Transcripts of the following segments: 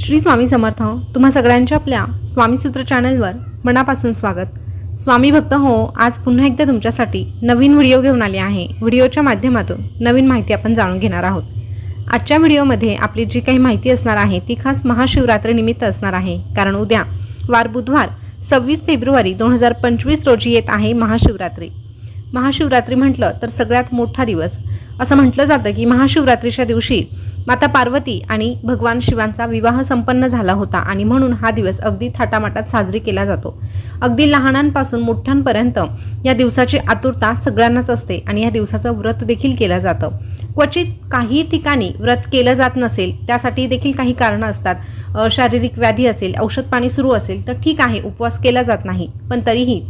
श्री स्वामी समर्थ तुम्हा सगळ्यांच्या आपल्या स्वामीसूत्र चॅनलवर मनापासून स्वागत. स्वामी भक्त हो आज पुन्हा एकदा तुमच्यासाठी नवीन व्हिडिओ घेऊन आले आहे. व्हिडिओच्या माध्यमातून नवीन माहिती आपण जाणून घेणार आहोत. आजच्या व्हिडिओमध्ये आपली जी काही माहिती असणार आहे ती खास महाशिवरात्रीनिमित्त असणार आहे. कारण उद्या वार बुधवार सव्वीस फेब्रुवारी दोन हजार पंचवीस रोजी येत आहे महाशिवरात्री. महाशिवरात्री म्हटलं तर सगळ्यात मोठा दिवस. असं म्हटलं जातं की महाशिवरात्रीच्या दिवशी माता पार्वती आणि भगवान शिवांचा विवाह संपन्न झाला होता आणि म्हणून हा दिवस अगदी थाटामाटात साजरी केला जातो. अगदी लहानांपासून मोठ्यांपर्यंत या दिवसाची आतुरता सगळ्यांनाच असते आणि या दिवसाचं व्रत देखील केलं जातं. क्वचित काही ठिकाणी व्रत केलं जात नसेल त्यासाठी देखील काही कारणं असतात. शारीरिक व्याधी असेल औषध पाणी सुरू असेल तर ठीक आहे उपवास केला जात नाही. पण तरीही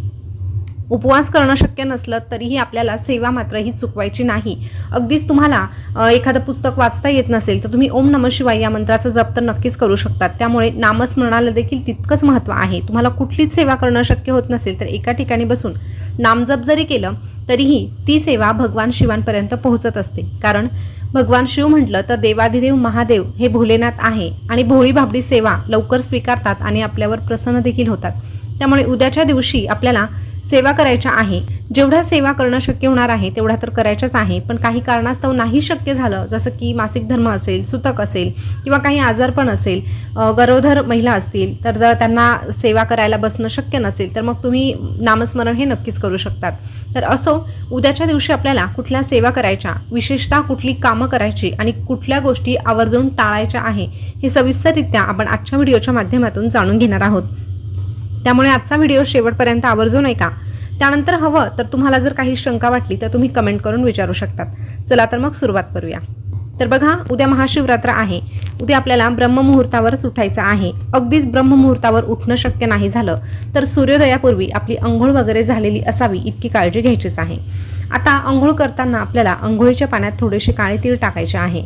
उपवास करणं शक्य नसलं तरीही आपल्याला सेवा मात्र ही चुकवायची नाही. अगदीच तुम्हाला एखादं पुस्तक वाचता येत नसेल तर तुम्ही ओम नम शिवाय या मंत्राचा जप तर नक्कीच करू शकतात. त्यामुळे नामस्मरणाला देखील तितकंच महत्त्व आहे. तुम्हाला कुठलीच सेवा करणं शक्य होत नसेल तर एका ठिकाणी बसून नामजप जरी केलं तरीही ती सेवा भगवान शिवांपर्यंत पोहोचत असते. कारण भगवान शिव म्हटलं तर देवाधिदेव महादेव हे भोलेनाथ आहे आणि भोळी भाबडी सेवा लवकर स्वीकारतात आणि आपल्यावर प्रसन्न देखील होतात. त्यामुळे उद्याच्या दिवशी आपल्याला सेवा करायच्या आहे. जेवढ्या सेवा करणं शक्य होणार आहे तेवढ्या तर करायच्याच आहे. पण काही कारणास्तव नाही शक्य झालं जसं की मासिक धर्म असेल सुतक असेल किंवा काही आजारपण असेल गरोधर गरोदर महिला असतील तर जर त्यांना सेवा करायला बसणं शक्य नसेल तर मग तुम्ही नामस्मरण हे नक्कीच करू शकतात. तर असो उद्याच्या दिवशी आपल्याला कुठल्या सेवा करायच्या विशेषतः कुठली कामं करायची आणि कुठल्या गोष्टी आवर्जून टाळायच्या आहे हे सविस्तररित्या आपण आजच्या व्हिडिओच्या माध्यमातून जाणून घेणार आहोत. त्यामुळे आजचा व्हिडिओ शेवटपर्यंत आवर्जून ऐका त्यानंतर हवं तर तुम्हाला जर काही शंका वाटली तर तुम्ही कमेंट करून विचारू शकतात. चला तर मग सुरुवात करूया. तर बघा उद्या महाशिवरात्र आहे. उद्या आपल्याला ब्रह्ममुहूर्तावरच उठायचं आहे. अगदीच ब्रह्ममुहूर्तावर उठणं शक्य नाही झालं तर सूर्योदयापूर्वी आपली अंघोळ वगैरे झालेली असावी इतकी काळजी घ्यायचीच आहे. आता अंघोळ करताना आपल्याला अंघोळीच्या पाण्यात थोडेसे काळे तीळ टाकायचे आहे.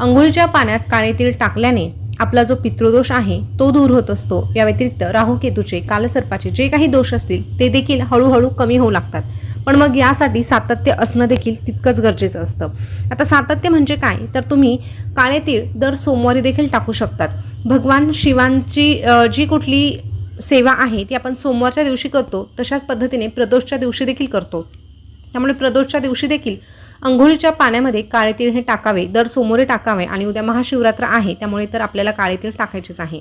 अंघोळीच्या पाण्यात काळे तीळ टाकल्याने आपला जो पितृदोष आहे तो दूर होत असतो. या व्यतिरिक्त राहू केतूचे कालसर्पाचे जे काही दोष असतील ते देखील हळूहळू कमी होऊ लागतात. पण मग यासाठी सातत्य असणं देखील तितकंच गरजेचं असतं. आता सातत्य म्हणजे काय? तर तुम्ही काळे तीळ दर सोमवारी देखील टाकू शकतात. भगवान शिवांची जी कुठली सेवा आहे ती आपण सोमवारच्या दिवशी करतो तशाच पद्धतीने प्रदोषच्या दिवशी देखील करतो. त्यामुळे प्रदोषच्या दिवशी देखील अंघोळीच्या पाण्यामध्ये काळे तीळ हे टाकावे दर सोमवारी टाकावे आणि उद्या महाशिवरात्र आहे त्यामुळे तर आपल्याला काळे तीळ टाकायचेच आहे.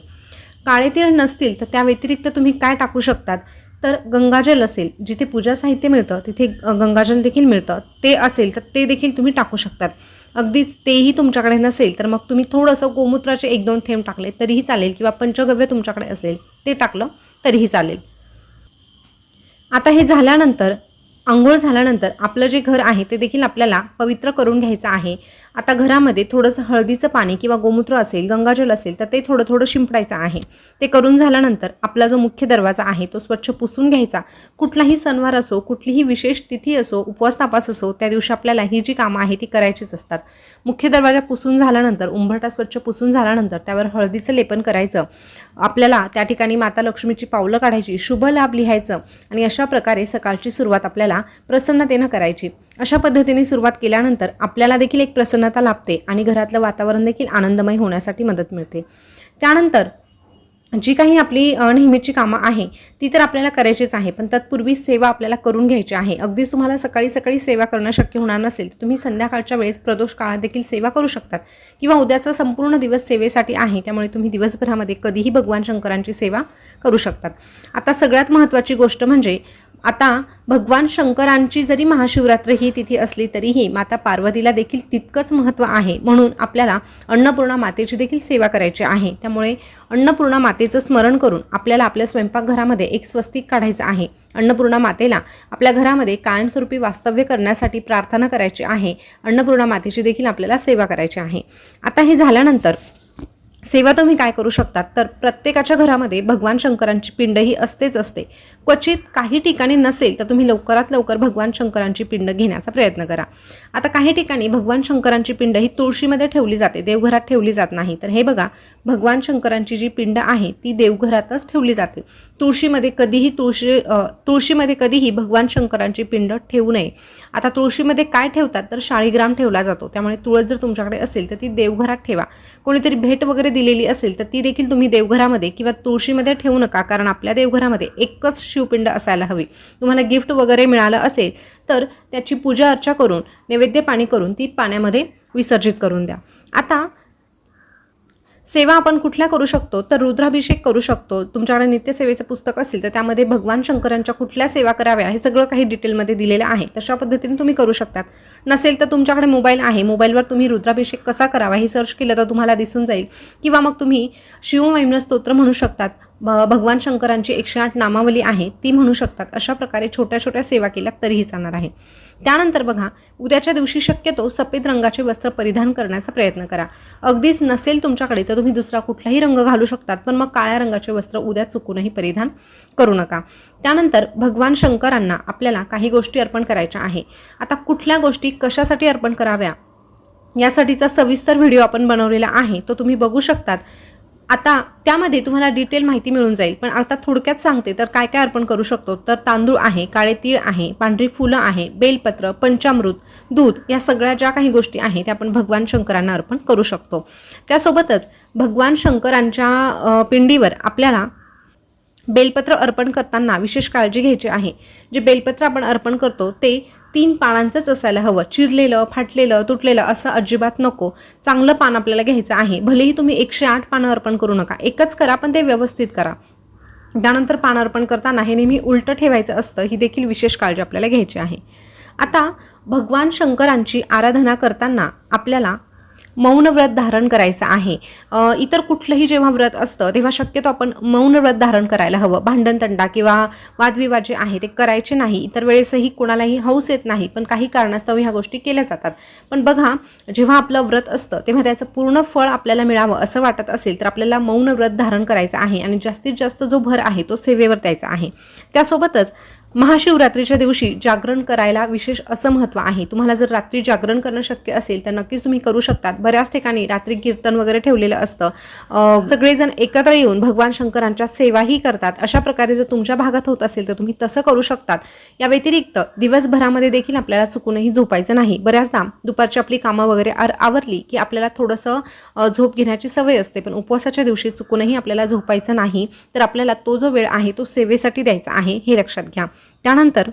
काळे तीळ नसतील तर त्या व्यतिरिक्त तुम्ही काय टाकू शकतात? तर गंगाजल असेल जिथे पूजा साहित्य मिळतं तिथे गंगाजल देखील मिळतं. ते असेल तर ते देखील तुम्ही टाकू शकतात. अगदीच तेही तुमच्याकडे नसेल तर मग तुम्ही थोडंसं गोमूत्राचे एक दोन थेंब टाकले तरीही चालेल किंवा पंचगव्य तुमच्याकडे असेल ते टाकलं तरीही चालेल. आता हे झाल्यानंतर आंघोळ झाल्यानंतर आपलं जे घर आहे ते देखील आपल्याला पवित्र करून घ्यायचं आहे. आता घरामध्ये थोडंसं हळदीचं पाणी किंवा गोमूत्र असेल गंगाजल असेल तर ते थोडं थोडं शिंपडायचं आहे. ते करून झाल्यानंतर आपला जो मुख्य दरवाजा आहे तो स्वच्छ पुसून घ्यायचा. कुठलाही सणवार असो कुठलीही विशेष तिथी असो उपवास तापास असो त्या दिवशी आपल्याला ही जी कामं आहे ती करायचीच असतात. मुख्य दरवाजा पुसून झाल्यानंतर उंबरटा स्वच्छ पुसून झाल्यानंतर त्यावर हळदीचं लेपन करायचं. आपल्याला त्या ठिकाणी माता लक्ष्मीची पावलं काढायची शुभ लाभ लिहायचं आणि अशा प्रकारे सकाळची सुरुवात आपल्याला प्रसन्नतेनं करायची. अशा पद्धतीने सुरुवात केल्यानंतर आपल्याला देखील एक प्रसन्नता लाभते आणि घरातलं वातावरण देखील आनंदमय होण्यासाठी मदत मिळते. त्यानंतर जी काही आपली नेहमीची कामं आहे ती तर आपल्याला करायचीच आहे पण तत्पूर्वी सेवा आपल्याला करून घ्यायची आहे. अगदीच तुम्हाला सकाळी सकाळी सेवा करणं शक्य होणार नसेल तर तुम्ही संध्याकाळच्या वेळेस प्रदोष काळात देखील सेवा करू शकतात. किंवा उद्याचा संपूर्ण दिवस सेवेसाठी आहे त्यामुळे तुम्ही दिवसभरामध्ये कधीही भगवान शंकरांची सेवा करू शकतात. आता सगळ्यात महत्त्वाची गोष्ट म्हणजे आता भगवान शंकरांची जरी महाशिवरात्र ही तिथी असली तरीही माता पार्वतीला देखील तितकंच महत्त्व आहे म्हणून आपल्याला अन्नपूर्णा मातेची देखील सेवा करायची आहे. त्यामुळे अन्नपूर्णा मातेचं स्मरण करून आपल्याला आपल्या स्वयंपाकघरामध्ये एक स्वस्तिक काढायचं आहे. अन्नपूर्णा मातेला आपल्या घरामध्ये कायमस्वरूपी वास्तव्य करण्यासाठी प्रार्थना करायची आहे. अन्नपूर्णा मातेची देखील आपल्याला सेवा करायची आहे. आता हे झाल्यानंतर सेवा तुम्ही काय करू शकतात? तर प्रत्येकाच्या घरामध्ये भगवान शंकरांची पिंड ही असतेच असते. क्वचित काही ठिकाणी नसेल तर तुम्ही लवकरात लवकर भगवान शंकरांची पिंड घेण्याचा प्रयत्न करा. आता काही ठिकाणी भगवान शंकरांची पिंड ही तुळशीमध्ये ठेवली जाते देवघरात ठेवली जात नाही. तर हे बघा भगवान शंकरांची जी पिंड आहे ती देवघरातच ठेवली जाते. तुळशीमध्ये कधीही तुळशी तुळशीमध्ये कधीही भगवान शंकरांची पिंड ठेवू नये. आता तुळशीमध्ये काय ठेवतात? तर शाळीग्राम ठेवला जातो. त्यामुळे तुळस जर तुमच्याकडे असेल तर ती देवघरात ठेवा. कोणीतरी भेट वगैरे दिलेली असेल तर ती देखील तुम्ही देवघरामध्ये किंवा तुळशीमध्ये ठेवू नका कारण आपल्या देवघरामध्ये एकच शिवपिंड असायला हवी. तुम्हाला गिफ्ट वगैरे मिळालं असेल तर त्याची पूजा अर्चा करून नैवेद्य पाणी करून ती पाण्यामध्ये विसर्जित करून द्या. आता सेवा आपण कुठल्या करू शकतो? तर रुद्राभिषेक करू शकतो. तुमच्याकडे नित्यसेवेचं पुस्तक असेल तर त्यामध्ये भगवान शंकरांच्या कुठल्या सेवा कराव्या हे सगळं काही डिटेलमध्ये दिलेलं आहे. तशा पद्धतीने तुम्ही करू शकतात. नसेल तर तुमच्याकडे मोबाईल आहे. मोबाईलवर तुम्ही रुद्राभिषेक कसा करावा हे सर्च केलं तर तुम्हाला दिसून जाईल. किंवा मग तुम्ही शिवमैम्न स्तोत्र म्हणू शकतात. भगवान शंकरांची एकशे आठ नामावली आहे ती म्हणू शकतात. अशा प्रकारे छोट्या छोट्या सेवा केल्या तरीही चालणार आहे. त्यानंतर बघा उद्याच्या दिवशी शक्यतो सफेद रंगाचे वस्त्र परिधान करण्याचा प्रयत्न करा. अगदीच नसेल तुमच्याकडे तर तुम्ही दुसरा कुठलाही रंग घालू शकतात पण मग काळ्या रंगाचे वस्त्र उद्या चुकूनही परिधान करू नका. त्यानंतर भगवान शंकरांना आपल्याला काही गोष्टी अर्पण करायच्या आहे. आता कुठल्या गोष्टी कशासाठी अर्पण कराव्या? यासाठीचा सविस्तर व्हिडिओ आपण बनवलेला आहे तो तुम्ही बघू शकतात. आता त्यामध्ये तुम्हाला डिटेल माहिती मिळून जाईल. पण आता थोडक्यात सांगते तर काय काय अर्पण करू शकतो? तर तांदूळ आहे काळे तीळ आहे पांढरी फुलं आहे बेलपत्र पंचामृत दूध या सगळ्या ज्या काही गोष्टी आहेत त्या आपण भगवान शंकरांना अर्पण करू शकतो. त्यासोबतच भगवान शंकरांच्या पिंडीवर आपल्याला बेलपत्र अर्पण करताना विशेष काळजी घ्यायची आहे. जे बेलपत्र आपण अर्पण करतो ते तीन पानांचंच असायला हवं. चिरलेलं फाटलेलं तुटलेलं असं अजिबात नको. चांगलं पान आपल्याला घ्यायचं आहे. भलेही तुम्ही एकशे आठ पानं अर्पण करू नका. एकच करा पण ते व्यवस्थित करा. त्यानंतर पान अर्पण करताना हे नेहमी उलटं ठेवायचं असतं. ही देखील विशेष काळजी आपल्याला घ्यायची आहे. आता भगवान शंकरांची आराधना करताना आपल्याला मौन व्रत धारण करायचं आहे. इतर कुठलंही जेव्हा व्रत असतं तेव्हा शक्यतो आपण मौन व्रत धारण करायला हवं. भांडणतंडा किंवा वादविवाद जे आहे ते करायचे नाही. इतर वेळेसही कोणालाही हौस येत नाही पण काही कारणास्तव ह्या गोष्टी केल्या जातात. पण बघा जेव्हा आपलं व्रत असतं तेव्हा त्याचं पूर्ण फळ आपल्याला मिळावं असं वाटत असेल तर आपल्याला मौन व्रत धारण करायचं आहे आणि जास्तीत जास्त जो भर आहे तो सेवेवर द्यायचा आहे. त्यासोबतच महाशिवरात्रीच्या दिवशी जागरण करायला विशेष असं महत्त्व आहे. तुम्हाला जर रात्री जागरण करणं शक्य असेल तर नक्कीच तुम्ही करू शकतात. बऱ्याच ठिकाणी रात्री कीर्तन वगैरे ठेवलेलं असतं. सगळेजण एकत्र येऊन भगवान शंकरांच्या सेवाही करतात. अशा प्रकारे जर तुमच्या भागात होत असेल तर तुम्ही तसं करू शकतात. या व्यतिरिक्त दिवसभरामध्ये देखील आपल्याला चुकूनही झोपायचं नाही. बऱ्याचदा दुपारची आपली कामं वगैरे आर आवरली की आपल्याला थोडंसं झोप घेण्याची सवय असते. पण उपवासाच्या दिवशी चुकूनही आपल्याला झोपायचं नाही. तर आपल्याला तो जो वेळ आहे तो सेवेसाठी द्यायचा आहे हे लक्षात घ्या. त्यानंतर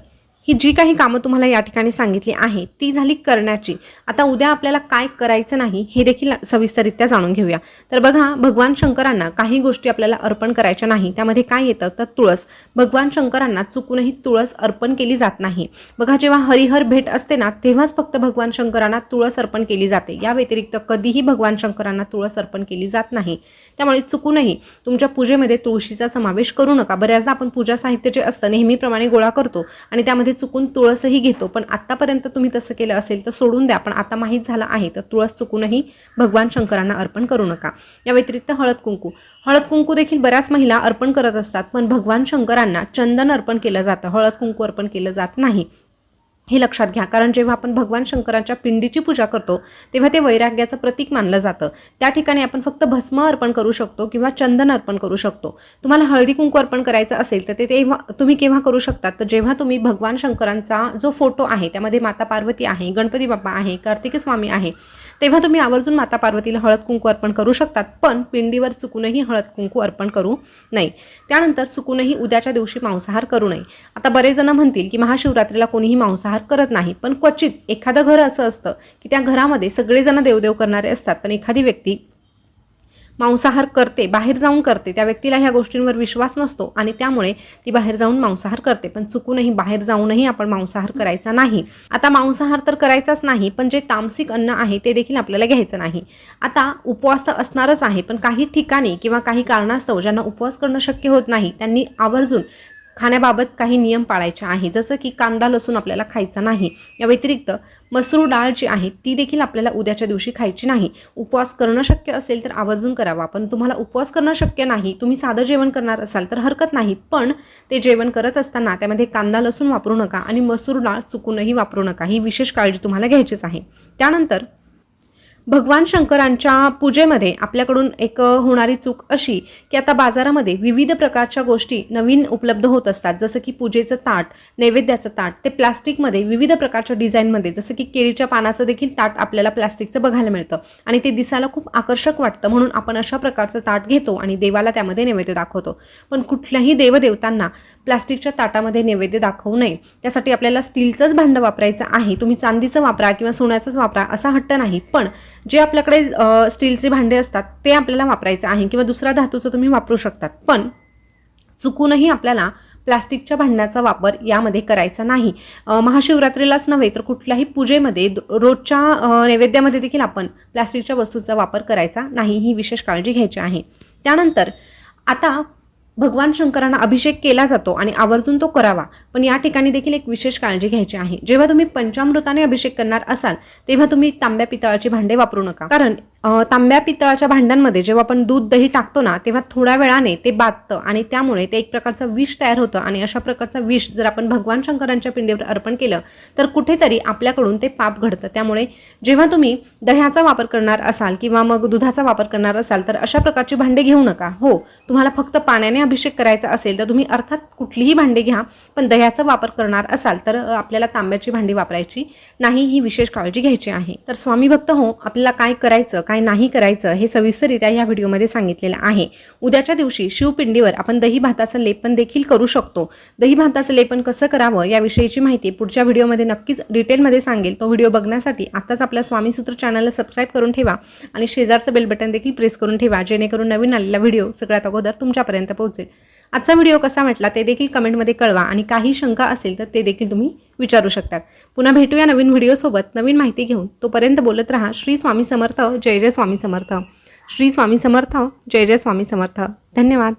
ही जी काही कामं तुम्हाला या ठिकाणी सांगितली आहे ती झाली करण्याची. आता उद्या आपल्याला काय करायचं नाही हे देखील सविस्तररित्या जाणून घेऊया. तर बघा भगवान शंकरांना काही गोष्टी आपल्याला अर्पण करायच्या नाही. त्यामध्ये काय येतं? तर तुळस. भगवान शंकरांना चुकूनही तुळस अर्पण केली जात नाही. बघा जेव्हा हरिहर भेट असते ना तेव्हाच फक्त भगवान शंकरांना तुळस अर्पण केली जाते. या व्यतिरिक्त कधीही भगवान शंकरांना तुळस अर्पण केली जात नाही. त्यामुळे चुकूनही तुमच्या पूजेमध्ये तुळशीचा समावेश करू नका. बऱ्याचदा आपण पूजा साहित्य जे असतं नेहमीप्रमाणे गोळा करतो आणि त्यामध्ये चुकून तुळसही घेतो. पण आत्तापर्यंत तुम्ही तसं केलं असेल तर सोडून द्या. पण आता माहीत झालं आहे तर तुळस चुकूनही भगवान शंकरांना अर्पण करू नका. या व्यतिरिक्त हळद कुंकू. हळद कुंकू देखील बऱ्याच महिला अर्पण करत असतात पण भगवान शंकरांना चंदन अर्पण केलं जातं. हळद कुंकू अर्पण केलं जात नाही. हे लक्षात घ्या. कारण जेव्हा आपण भगवान शंकरांच्या पिंडीची पूजा करतो तेव्हा ते वैराग्याचं प्रतीक मानलं जातं. त्या ठिकाणी आपण फक्त भस्म अर्पण करू शकतो किंवा चंदन अर्पण करू शकतो. तुम्हाला हळदी कुंकू अर्पण करायचं असेल तर ते तेव्हा तुम्ही केव्हा करू शकतात तर जेव्हा तुम्ही भगवान शंकरांचा जो फोटो आहे त्यामध्ये माता पार्वती आहे गणपती बाप्पा आहे कार्तिकी स्वामी आहे तेव्हा तुम्ही आवर्जून माता पार्वतीला हळद कुंकू अर्पण करू शकतात पण पिंडीवर चुकूनही हळद कुंकू अर्पण करू नये. त्यानंतर चुकूनही उद्याच्या दिवशी मांसाहार करू नये. आता बरेच जण म्हणतील की महाशिवरात्रीला कोणीही मांसाहार करत नाही पण क्वचित एखादं घर असं असतं की त्या घरामध्ये सगळेजण देवदेव करणारे असतात पण एखादी व्यक्ती मांसाहार करते बाहेर जाऊन करते. त्या व्यक्तीला ह्या गोष्टींवर विश्वास नसतो आणि त्यामुळे ती बाहेर जाऊन मांसाहार करते. पण चुकूनही बाहेर जाऊनही आपण मांसाहार करायचा नाही. आता मांसाहार तर करायचाच नाही पण जे तामसिक अन्न आहे ते देखील आपल्याला घ्यायचं नाही. आता उपवास तर असणारच आहे पण काही ठिकाणी किंवा काही कारणास्तव ज्यांना उपवास करणं शक्य होत नाही त्यांनी आवर्जून खाण्याबाबत काही नियम पाळायचे आहे. जसं की कांदा लसूण आपल्याला खायचा नाही. या व्यतिरिक्त मसूर डाळ जी आहे ती देखील आपल्याला उद्याच्या दिवशी खायची नाही. उपवास करणं शक्य असेल तर आवर्जून करावा. पण तुम्हाला उपवास करणं शक्य नाही तुम्ही साधं जेवण करणार असाल तर हरकत नाही. पण ते जेवण करत असताना त्यामध्ये कांदा लसूण वापरू नका आणि मसूर डाळ चुकूनही वापरू नका. ही विशेष काळजी तुम्हाला घ्यायचीच आहे. त्यानंतर भगवान शंकरांच्या पूजेमध्ये आपल्याकडून एक होणारी चूक अशी की आता बाजारामध्ये विविध प्रकारच्या गोष्टी नवीन उपलब्ध होत असतात. जसं की पूजेचं ताट नैवेद्याचं ताट ते प्लास्टिकमध्ये विविध प्रकारच्या डिझाईनमध्ये जसं की केळीच्या पानाचं देखील ताट आपल्याला प्लास्टिकचं बघायला मिळतं. आणि ते दिसायला खूप आकर्षक वाटतं. म्हणून आपण अशा प्रकारचं ताट घेतो आणि देवाला त्यामध्ये नैवेद्य दाखवतो. पण कुठल्याही देवदेवतांना प्लास्टिकच्या ताटामध्ये नैवेद्य दाखवू नये. त्यासाठी आपल्याला स्टीलचंच भांडं वापरायचं आहे. तुम्ही चांदीचं वापरा किंवा सोन्याचंच वापरा असा हट्ट नाही. पण जे आपल्याकडे स्टीलचे भांडे असतात ते आपल्याला वापरायचं आहे किंवा दुसरा धातूचं तुम्ही वापरू शकतात. पण चुकूनही आपल्याला प्लास्टिकच्या भांड्याचा वापर यामध्ये करायचा नाही. महाशिवरात्रीलाच नव्हे तर कुठल्याही पूजेमध्ये रोजच्या नैवेद्यामध्ये देखील आपण प्लास्टिकच्या वस्तूचा वापर करायचा नाही ही विशेष काळजी घ्यायची आहे. त्यानंतर आता भगवान शंकरांना अभिषेक केला जातो आणि आवर्जून तो करावा. पण या ठिकाणी देखील एक विशेष काळजी घ्यायची आहे. जेव्हा तुम्ही पंचामृताने अभिषेक करणार असाल तेव्हा तुम्ही तांब्या पितळाची भांडे वापरू नका. कारण तांब्या पितळाच्या भांड्यांमध्ये जेव्हा आपण दूध दही टाकतो ना तेव्हा थोड्या वेळाने ते बाधतं आणि त्यामुळे ते एक प्रकारचं विष तयार होतं आणि अशा प्रकारचं विष जर आपण भगवान शंकरांच्या पिंडीवर अर्पण केलं तर कुठेतरी आपल्याकडून ते पाप घडतं. त्यामुळे जेव्हा तुम्ही दह्याचा वापर करणार असाल किंवा मग दुधाचा वापर करणार असाल तर अशा प्रकारची भांडे घेऊ नका. हो तुम्हाला फक्त पाण्याने अभिषेक करायचा असेल तर तुम्ही अर्थात कुठलीही भांडी घ्या पण दह्याचा वापर करणार असाल तर आपल्याला तांब्याची भांडी वापरायची नाही ही विशेष काळजी घ्यायची आहे. तर स्वामी भक्त हो आपल्याला काय करायचं काय नाही करायचं हे सविस्तररित्या या व्हिडिओमध्ये सांगितलेलं आहे. उद्याच्या दिवशी शिवपिंडीवर आपण दही भाताचं लेपन देखील करू शकतो. दही भाताचं लेपन कसं करावं याविषयीची माहिती पुढच्या व्हिडिओमध्ये नक्कीच डिटेलमध्ये सांगेल. तो व्हिडिओ बघण्यासाठी आताच आपल्या स्वामीसूत्र चॅनलला सबस्क्राईब करून ठेवा आणि शेजारचं बेल बटन देखील प्रेस करून ठेवा जेणेकरून नवीन आलेला व्हिडिओ सगळ्यात अगोदर तुमच्यापर्यंत पोहोचेल. आजचा व्हिडिओ कसा वाटला ते देखील कमेंटमध्ये कळवा आणि काही शंका असेल तर ते देखील तुम्ही विचारू शकतात. पुन्हा भेटूया नवीन व्हिडिओसोबत नवीन माहिती घेऊन तोपर्यंत बोलत राहा. श्री स्वामी समर्थ. जय जय स्वामी समर्थ. श्री स्वामी समर्थ. जय जय स्वामी समर्थ. धन्यवाद.